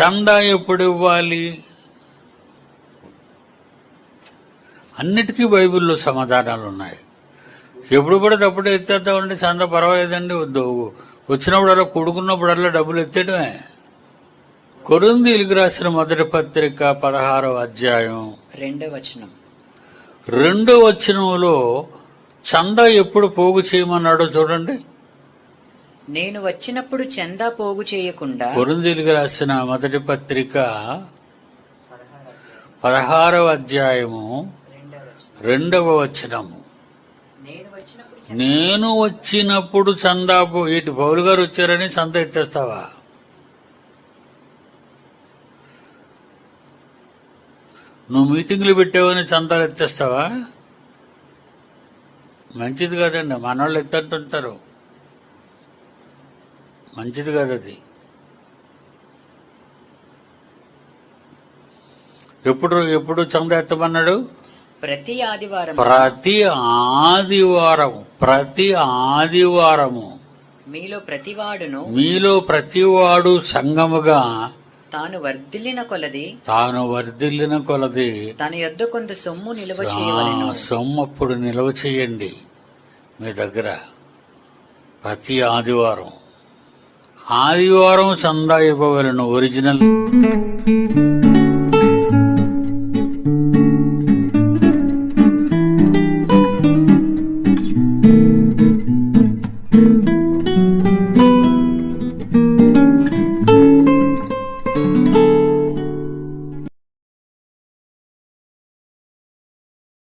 చందా ఎప్పుడు ఇవ్వాలి? అన్నిటికీ బైబిల్లో సమాధానాలు ఉన్నాయి. ఎప్పుడు పడితే అప్పుడు ఎత్తేద్దామండి చందా పర్వాలేదండి వద్దు. వచ్చినప్పుడల్లా కొడుకున్నప్పుడల్లా డబ్బులు ఎత్తేయడమే. కొరిందీలకు రాసిన మొదటి పత్రిక పదహారవ అధ్యాయం. రెండో వచనం. రెండో వచనంలో చందా ఎప్పుడు పోగు చేయమన్నాడో చూడండి. నేను వచ్చినప్పుడు చందా పోగు చేయకుండా కొరిందీలకు రాసిన మొదటి పత్రిక పదహారవ అధ్యాయము రెండవ వచనము. నేను వచ్చినప్పుడు చందా ఇటు పౌలు గారు వచ్చారని చందా ఎత్తేస్తావా? నువ్వు మీటింగ్లు పెట్టావని చందాలు ఎత్తేస్తావా? మంచిది కాదండి మనవాళ్ళు ఎత్తంటుంటారు. మంచిది కాదు అది. ఎప్పుడు ఎప్పుడు చందా ఎత్తమన్నాడు ప్రతి ఆదివారం ప్రతి ఆదివారం ప్రతి ఆదివారము. మీలో ప్రతివాడును మీలో ప్రతివాడు సంగముగా తాను వర్ధిల్లిన కొలది. తాను వర్ధిల్లిన కొలది. తన యొద్ద కొంత సొమ్ము నిల్వ చేయవలెను. ఆ సొమ్మప్పుడు నిల్వ చేయండి మీ దగ్గర. ప్రతి ఆదివారం. ఆదివారం చందా ఇవ్వవలను ఒరిజినల్